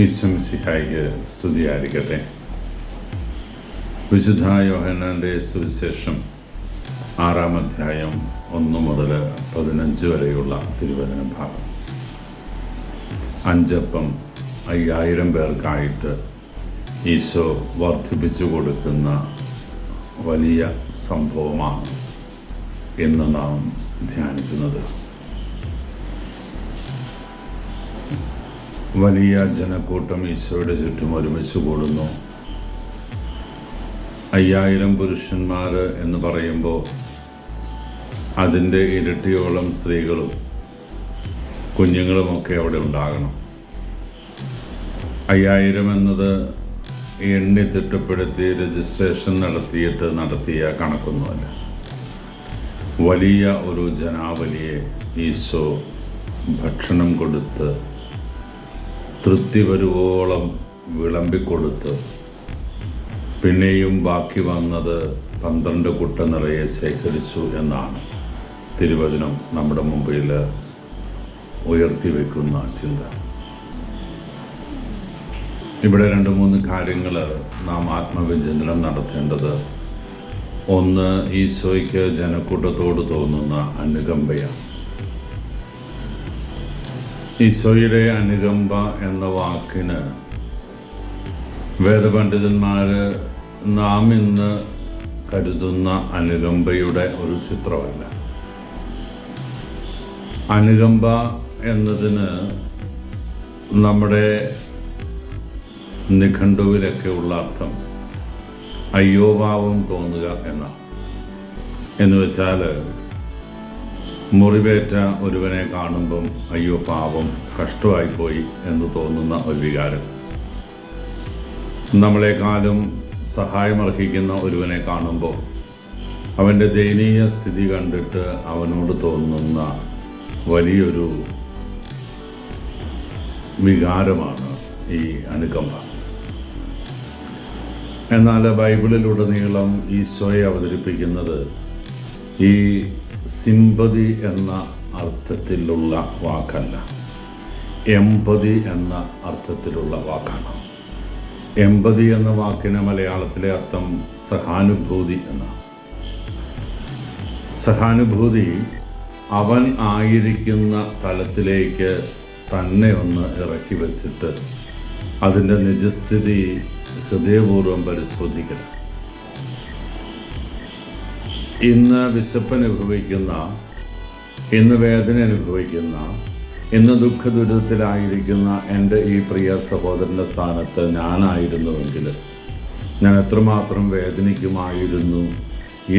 ഈശ്വംസിഹായിക്ക് സ്തുതിയായിരിക്കട്ടെ. വിശുദ്ധ യോഹന്നാന്റെ സുവിശേഷം ആറാം അധ്യായം ഒന്ന് മുതൽ പതിനഞ്ച് വരെയുള്ള തിരുവചന ഭാഗം. അഞ്ചപ്പം അയ്യായിരം പേർക്കായിട്ട് ഈശോ വർദ്ധിപ്പിച്ചു കൊടുക്കുന്ന വലിയ സംഭവമാണ് എന്ന് നാം ധ്യാനിക്കുന്നത്. വലിയ ജനക്കൂട്ടം ഈശോയുടെ ചുറ്റും ഒരുമിച്ച് കൂടുന്നു. അയ്യായിരം പുരുഷന്മാർ എന്ന് പറയുമ്പോൾ അതിന്റെ ഇരട്ടിയോളം സ്ത്രീകളും കുഞ്ഞുങ്ങളുമൊക്കെ അവിടെ ഉണ്ടാകണം. അയ്യായിരം എന്നത് എണ്ണി തിട്ടപ്പെടുത്തി രജിസ്ട്രേഷൻ നടത്തിയിട്ട് നടത്തിയ കണക്കൊന്നുമല്ല. വലിയ ഒരു ജനാവലിയെ ഈശോ ഭക്ഷണം കൊടുത്ത് തൃപ്തി വരുവോളം വിളമ്പിക്കൊടുത്ത്. പിന്നെയും ബാക്കി വന്നത് പന്ത്രണ്ട് കുട്ട നിറയെ ശേഖരിച്ചു എന്നാണ്. തിരുവചനം നമ്മുടെ മുമ്പിൽ ഉയർത്തി വെക്കുന്ന ചിന്ത. ഇവിടെ രണ്ട് മൂന്ന് കാര്യങ്ങൾ നാം ആത്മവിചിന്തനം നടത്തേണ്ടത്. ഒന്ന് ഈശോയ്ക്ക് ജനക്കൂട്ടത്തോട് തോന്നുന്ന അനുകമ്പയാണ്. ഈശോയുടെ അനുകമ്പ എന്ന വാക്കിന് വേദപണ്ഡിതന്മാർ നാം ഇന്ന് കരുതുന്ന അനുകമ്പയുടെ ഒരു ചിത്രമല്ല. അനുകമ്പ എന്നതിന് നമ്മുടെ നിഘണ്ടുവിലൊക്കെ ഉള്ള അർത്ഥം അയ്യോഭാവം തോന്നുക എന്നാണ്. എന്ന് വെച്ചാൽ മുറിവേറ്റ ഒരുവനെ കാണുമ്പം അയ്യോ പാവം കഷ്ടമായിപ്പോയി എന്ന് തോന്നുന്ന ഒരു വികാരം. നമ്മളെക്കാളും സഹായമർഹിക്കുന്ന ഒരുവനെ കാണുമ്പോൾ അവന്റെ ദയനീയ സ്ഥിതി കണ്ടിട്ട് അവനോട് തോന്നുന്ന വലിയൊരു വികാരമാണ് ഈ അനുകമ്പ. എന്നാൽ ബൈബിളിലുടനീളം ഈശോയെ അവതരിപ്പിക്കുന്നത് ഈ സിമ്പതി എന്ന അർത്ഥത്തിലുള്ള വാക്കല്ല. എമ്പതി എന്ന അർത്ഥത്തിലുള്ള വാക്കാണ്. എമ്പതി എന്ന വാക്കിന് മലയാളത്തിലെ അർത്ഥം സഹാനുഭൂതി എന്നാണ്. സഹാനുഭൂതി അവൻ ആയിരിക്കുന്ന തലത്തിലേക്ക് തന്നെ ഒന്ന് ഇറക്കി വച്ചിട്ട് അതിന്റെ നിജസ്ഥിതി ഹൃദയപൂർവം പരിശോധിക്കണം. ഇന്ന് വിശപ്പ് അനുഭവിക്കുന്ന ഇന്ന് വേദന അനുഭവിക്കുന്ന ഇന്ന് ദുഃഖ ദുരിതത്തിലായിരിക്കുന്ന എന്റെ ഈ പ്രിയ സഹോദരന്റെ സ്ഥാനത്ത് ഞാനായിരുന്നുവെങ്കിൽ ഞാൻ എത്രമാത്രം വേദനിക്കുമായിരുന്നു?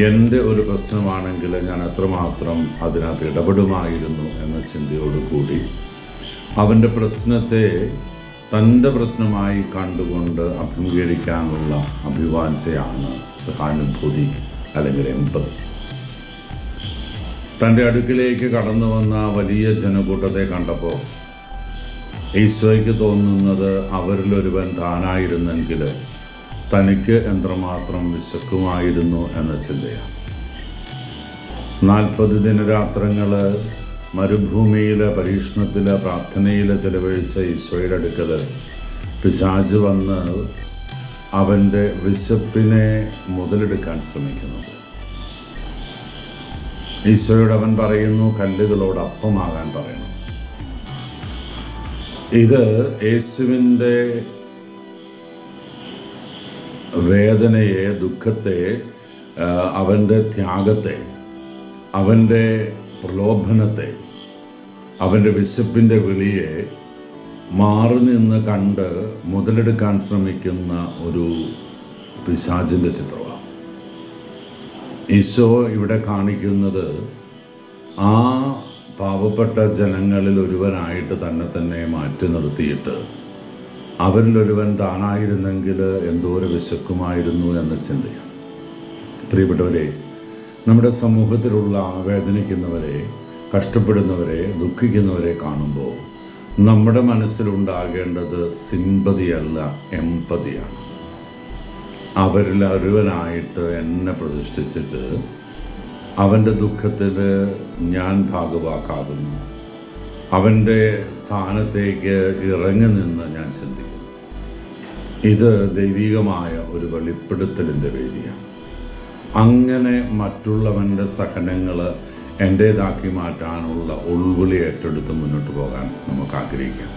എന്റെ ഒരു പ്രശ്നമാണെങ്കിൽ ഞാൻ എത്രമാത്രം അതിനകത്ത് ഇടപെടുമായിരുന്നു എന്ന ചിന്തയോട് കൂടി അവന്റെ പ്രശ്നത്തെ തന്റെ പ്രശ്നമായി കണ്ടുകൊണ്ട് അഭിമുഖീകരിക്കാനുള്ള അഭിവാഞ്ചയാണ് സഹാനുഭൂതി. അല്ലെങ്കിൽ എൺപത്. തന്റെ അടുക്കിലേക്ക് കടന്നു വന്ന വലിയ ജനക്കൂട്ടത്തെ കണ്ടപ്പോൾ ഈശോയ്ക്ക് തോന്നുന്നത് അവരിലൊരുവൻ താനായിരുന്നെങ്കിൽ തനിക്ക് എന്തമാത്രം വിശക്കുമായിരുന്നു എന്ന ചിന്തയാണ്. നാൽപ്പത് ദിനരാത്രങ്ങൾ മരുഭൂമിയിലെ പരീക്ഷണത്തിലെ പ്രാർത്ഥനയിലെ ചെലവഴിച്ച ഈശോയുടെ അടുക്കൽ പിശാജ് വന്ന് അവന്റെ വിശപ്പിനെ മുതലെടുക്കാൻ ശ്രമിക്കുന്നത്. ഈശോയോട് അവൻ പറയുന്നു കല്ലുകളോട് അപ്പമാകാൻ പറയുന്നു ഇത് യേശുവിന്റെ വേദനയെ ദുഃഖത്തെ അവന്റെ ത്യാഗത്തെ അവന്റെ പ്രലോഭനത്തെ അവന്റെ വിശപ്പിന്റെ വിളിയെ മാറി നിന്ന് കണ്ട് മുതലെടുക്കാൻ ശ്രമിക്കുന്ന ഒരു പിശാചിന്റെ ചിത്രമാണ്. ഈശോ ഇവിടെ കാണിക്കുന്നത് ആ പാവപ്പെട്ട ജനങ്ങളിൽ ഒരുവനായിട്ട് തന്നെ തന്നെ മാറ്റി നിർത്തിയിട്ട് അവരിലൊരുവൻ താനായിരുന്നെങ്കിൽ എന്തോരം വിശക്കുമായിരുന്നു എന്ന ചിന്തയാണ്. പ്രിയപ്പെട്ടവരെ നമ്മുടെ സമൂഹത്തിലുള്ള വേദനിക്കുന്നവരെ കഷ്ടപ്പെടുന്നവരെ ദുഃഖിക്കുന്നവരെ കാണുമ്പോൾ നമ്മുടെ മനസ്സിലുണ്ടാകേണ്ടത് സിമ്പതിയല്ല എമ്പതിയാണ്. അവരിൽ ഒരുവനായിട്ട് എന്നെ പ്രതിഷ്ഠിച്ചിട്ട് അവന്റെ ദുഃഖത്തിൽ ഞാൻ ഭാഗവാക്കാകുന്നു. അവന്റെ സ്ഥാനത്തേക്ക് ഇറങ്ങി നിന്ന് ഞാൻ ചിന്തിക്കുന്നു. ഇത് ദൈവികമായ ഒരു വെളിപ്പെടുത്തലിന്റെ വേദിയാണ്. അങ്ങനെ മറ്റുള്ളവന്റെ സഹനങ്ങൾ എന്റേതാക്കി മാറ്റാനുള്ള ഉൾവിളി ഏറ്റെടുത്ത് മുന്നോട്ട് പോകാൻ നമുക്ക് ആഗ്രഹിക്കാം.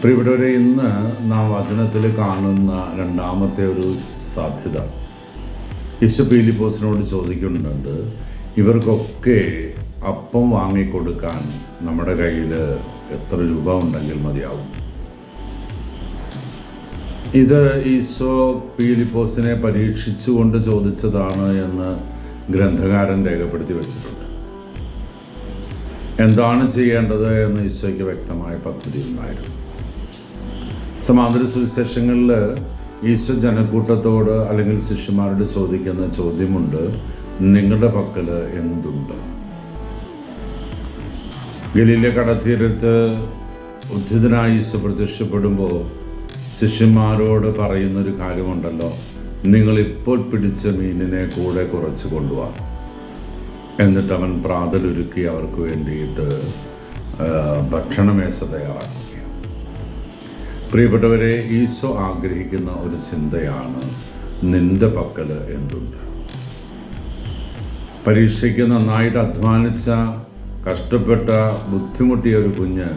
പ്രിയപ്പെട്ടവരെ ഇന്ന് നാം വചനത്തിൽ കാണുന്ന രണ്ടാമത്തെ ഒരു സാധ്യത. യേശു പീലിപ്പോസിനോട് ചോദിക്കുന്നുണ്ട് ഇവർക്കൊക്കെ അപ്പം വാങ്ങിക്കൊടുക്കാൻ നമ്മുടെ കയ്യിൽ എത്ര രൂപ ഉണ്ടെങ്കിൽ മതിയാവും? ഇത് ഈശോ പീലിപ്പോസിനെ പരീക്ഷിച്ചുകൊണ്ട് ചോദിച്ചതാണ് എന്ന് ഗ്രന്ഥകാരൻ രേഖപ്പെടുത്തി വെച്ചിട്ടുണ്ട്. എന്താണ് ചെയ്യേണ്ടത് എന്ന് ഈശോയ്ക്ക് വ്യക്തമായ പദ്ധതി ഉണ്ടായിരുന്നു. സമാന്തര സുവിശേഷങ്ങളിൽ ഈശോ ജനക്കൂട്ടത്തോട് അല്ലെങ്കിൽ ശിഷ്യന്മാരോട് ചോദിക്കുന്ന ചോദ്യമുണ്ട് നിങ്ങളുടെ പക്കൽ എന്തുണ്ട്? ഗലീലെ കടത്തീരത്ത് ഉദ്ധിതനായി ഈശോ പ്രത്യക്ഷപ്പെടുമ്പോൾ ശിഷ്യന്മാരോട് പറയുന്നൊരു കാര്യമുണ്ടല്ലോ. നിങ്ങൾ ഇപ്പോൾ പിടിച്ച മീനിനെ കൂടെ കുറച്ച് കൊണ്ടുപോകാം എന്നിട്ട് അവൻ പ്രാതലൊരുക്കി അവർക്ക് വേണ്ടിയിട്ട് ഭക്ഷണമേശ തയ്യാറാക്കുക പ്രിയപ്പെട്ടവരെ ഈശോ ആഗ്രഹിക്കുന്ന ഒരു ചിന്തയാണ് നിന്റെ പക്കൽ എന്തുണ്ട്? പരീക്ഷയ്ക്ക് നന്നായിട്ട് അധ്വാനിച്ച കഷ്ടപ്പെട്ട ബുദ്ധിമുട്ടിയ ഒരു കുഞ്ഞ്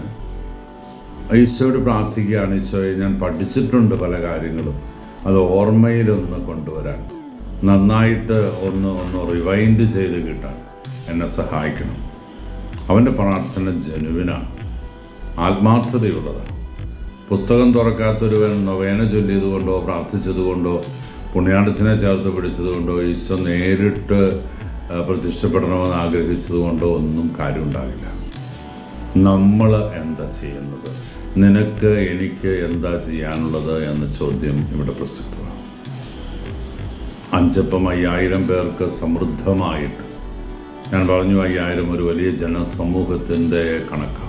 ഈശോയോട് പ്രാർത്ഥിക്കുകയാണ്. ഈശോയെ ഞാൻ പഠിച്ചിട്ടുണ്ട് പല കാര്യങ്ങളും. അത് ഓർമ്മയിലൊന്ന് കൊണ്ടുവരാൻ. നന്നായിട്ട് ഒന്ന് ഒന്ന് റിവൈൻഡ് ചെയ്ത് കിട്ടാൻ എന്നെ സഹായിക്കണം. അവന്റെ പ്രാർത്ഥന ജനുവിനാണ്. ആത്മാർത്ഥതയുള്ളതാണ് പുസ്തകം തുറക്കാത്തൊരുവൻ നൊവേന ചൊല്ലിയതുകൊണ്ടോ പ്രാർത്ഥിച്ചതുകൊണ്ടോ പുണ്യാടച്ചനെ ചേർത്ത് പിടിച്ചതുകൊണ്ടോ ഈശോ നേരിട്ട് പ്രത്യക്ഷപ്പെടണമെന്ന് ആഗ്രഹിച്ചതുകൊണ്ടോ ഒന്നും കാര്യമുണ്ടാകില്ല. നമ്മൾ എന്താ ചെയ്യുന്നത്? നിനക്ക് എനിക്ക് എന്താ ചെയ്യാനുള്ളത് എന്ന ചോദ്യം ഇവിടെ പ്രസിദ്ധമാണ്. അഞ്ചപ്പം അയ്യായിരം പേർക്ക് സമൃദ്ധമായിട്ട് ഞാൻ പറഞ്ഞു അയ്യായിരം ഒരു വലിയ ജനസമൂഹത്തിന്റെ കണക്കാണ്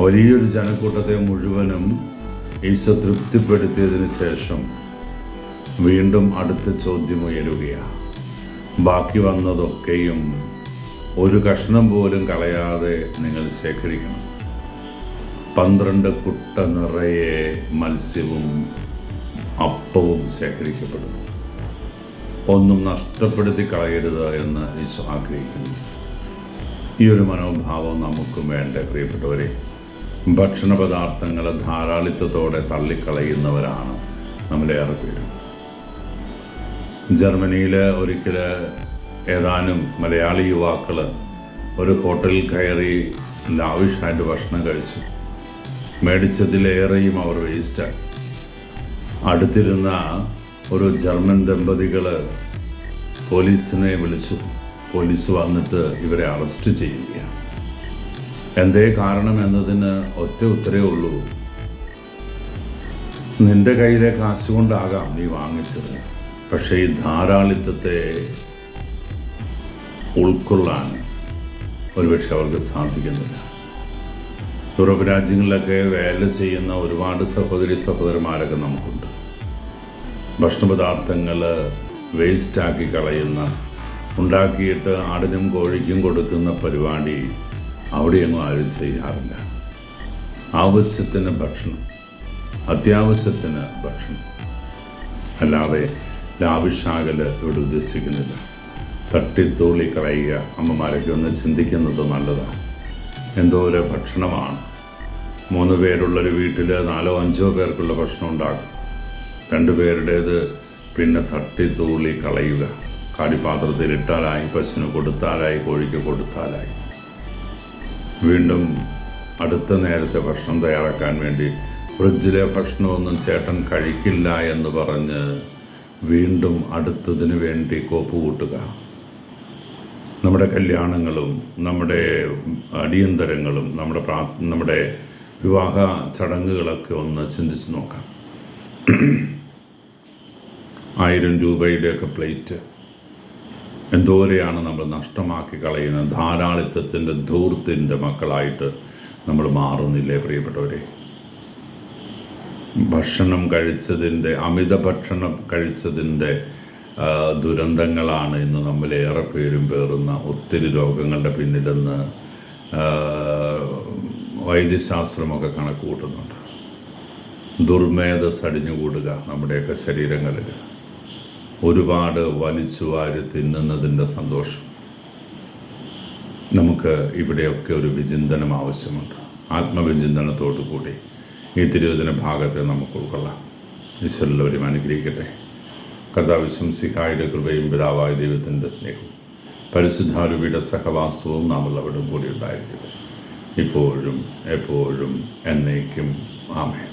വലിയൊരു ജനക്കൂട്ടത്തെ മുഴുവനും ഈശോ തൃപ്തിപ്പെടുത്തിയതിന് ശേഷം വീണ്ടും അടുത്ത ചോദ്യം ഉയരുകയാണ് ബാക്കി വന്നതൊക്കെയും ഒരു കഷ്ണം പോലും കളയാതെ നിങ്ങൾ ശേഖരിക്കണം. പന്ത്രണ്ട് കുട്ട നിറയെ മത്സ്യവും അപ്പവും ശേഖരിക്കപ്പെടും ഒന്നും നഷ്ടപ്പെടുത്തി കളയരുത് എന്ന് ഈശോ ആഗ്രഹിക്കുന്നു. ഈ ഒരു മനോഭാവം നമുക്കും വേണ്ട പ്രിയപ്പെട്ടവരെ. ഭക്ഷണ പദാർത്ഥങ്ങൾ ധാരാളിത്തത്തോടെ തള്ളിക്കളയുന്നവരാണ് നമ്മളേറെ പേരും ജർമ്മനിയിൽ ഒരിക്കൽ ഏതാനും മലയാളി യുവാക്കൾ ഒരു ഹോട്ടലിൽ കയറി ലാവിഷായിട്ട് ഭക്ഷണം കഴിച്ചു. മേടിച്ചതിലേറെയും അവർ വേസ്റ്റായി. അടുത്തിരുന്ന ഒരു ജർമ്മൻ ദമ്പതികൾ പോലീസിനെ വിളിച്ചു. പോലീസ് വന്നിട്ട് ഇവരെ അറസ്റ്റ് ചെയ്യുകയാണ്. എന്തേ കാരണം എന്നതിന് ഒറ്റ ഉത്തരേ ഉള്ളൂ. നിന്റെ കയ്യിലെ കാശ് കൊണ്ടാകാം നീ വാങ്ങിച്ചത്. പക്ഷേ ഈ ധാരാളിത്തത്തെ ഉൾക്കൊള്ളാൻ ഒരുപക്ഷെ അവർക്ക് സാധിക്കുന്നില്ല. യൂറോപ്പ് രാജ്യങ്ങളിലൊക്കെ വേല ചെയ്യുന്ന ഒരുപാട് സഹോദരി സഹോദരന്മാരൊക്കെ നമുക്കുണ്ട്. ഭക്ഷണപദാർത്ഥങ്ങൾ വേസ്റ്റാക്കി കളയുന്ന ഉണ്ടാക്കിയിട്ട് ആടിനും കോഴിക്കും കൊടുക്കുന്ന പരിപാടി അവിടെയൊന്നും ആരും ചെയ്യാറില്ല. ആവശ്യത്തിന് ഭക്ഷണം അത്യാവശ്യത്തിന് ഭക്ഷണം. അല്ലാതെ ലാവിഷാകൽ ഇവിടെ ഉദ്ദേശിക്കുന്നില്ല. തട്ടിത്തൂളി കളയുക അമ്മമാരൊക്കെ ഒന്ന് ചിന്തിക്കുന്നത് നല്ലതാണ്. എന്തോ ഒരു ഭക്ഷണമാണ്. മൂന്ന് പേരുള്ളൊരു വീട്ടിൽ നാലോ അഞ്ചോ പേർക്കുള്ള ഭക്ഷണം ഉണ്ടാകും രണ്ടു പേരുടേത് പിന്നെ തട്ടിത്തൂളി കളയുക. കാടിപ്പാത്രത്തിൽ ഇട്ടാലായി പശുവിന് കൊടുത്താലായി കോഴിക്ക് കൊടുത്താലായി. വീണ്ടും അടുത്ത നേരത്തെ ഭക്ഷണം തയ്യാറാക്കാൻ വേണ്ടി ഫ്രിഡ്ജിലെ ഭക്ഷണമൊന്നും ചേട്ടൻ കഴിക്കില്ല എന്ന് പറഞ്ഞ് വീണ്ടും അടുത്തതിന് വേണ്ടി കോപ്പ് കൂട്ടുക. നമ്മുടെ കല്യാണങ്ങളും നമ്മുടെ അടിയന്തരങ്ങളും നമ്മുടെ പ്രാ നമ്മുടെ വിവാഹ ചടങ്ങുകളൊക്കെ ഒന്ന് ചിന്തിച്ച് നോക്കാം. ആയിരം രൂപയുടെയൊക്കെ പ്ലേറ്റ് എന്തോരെയാണ് നമ്മൾ നഷ്ടമാക്കി കളയുന്നത്? ധാരാളിത്തത്തിന്റെ ധൂർത്തിന്റെ മക്കളായിട്ട് നമ്മൾ മാറുന്നില്ലേ പ്രിയപ്പെട്ടവരെ? ഭക്ഷണം കഴിച്ചതിന്റെ അമിത ഭക്ഷണം കഴിച്ചതിന്റെ ദുരന്തങ്ങളാണ് ഇന്ന് നമ്മളേറെ പേരും പേറുന്ന ഒത്തിരി രോഗങ്ങളുടെ പിന്നിലെന്ന് വൈദ്യശാസ്ത്രമൊക്കെ കണക്ക് കൂട്ടുന്നുണ്ട് ദുർമേധസ് അടിഞ്ഞുകൂടുക നമ്മുടെയൊക്കെ ശരീരങ്ങളിൽ. ഒരുപാട് വലിച്ചു വാരി തിന്നുന്നതിന്റെ സന്തോഷം. നമുക്ക് ഇവിടെയൊക്കെ ഒരു വിചിന്തനം ആവശ്യമുണ്ട്. ആത്മവിചിന്തനത്തോടു കൂടി ഈ തിരുവചന ഭാഗത്തെ നമുക്ക് ഉൾക്കൊള്ളാം. ഈശ്വരെല്ലാവരും അനുഗ്രഹിക്കട്ടെ. കഥാവിശംസിക്കായുടെ കൃപയും പിതാവായ ദൈവത്തിന്റെ സ്നേഹവും പരിശുദ്ധാരൂപിയുടെ സഹവാസവും നാം എല്ലാവരും കൂടി ഉണ്ടായിരിക്കട്ടെ. ഇപ്പോഴും എപ്പോഴും എന്നേക്കും. ആമേ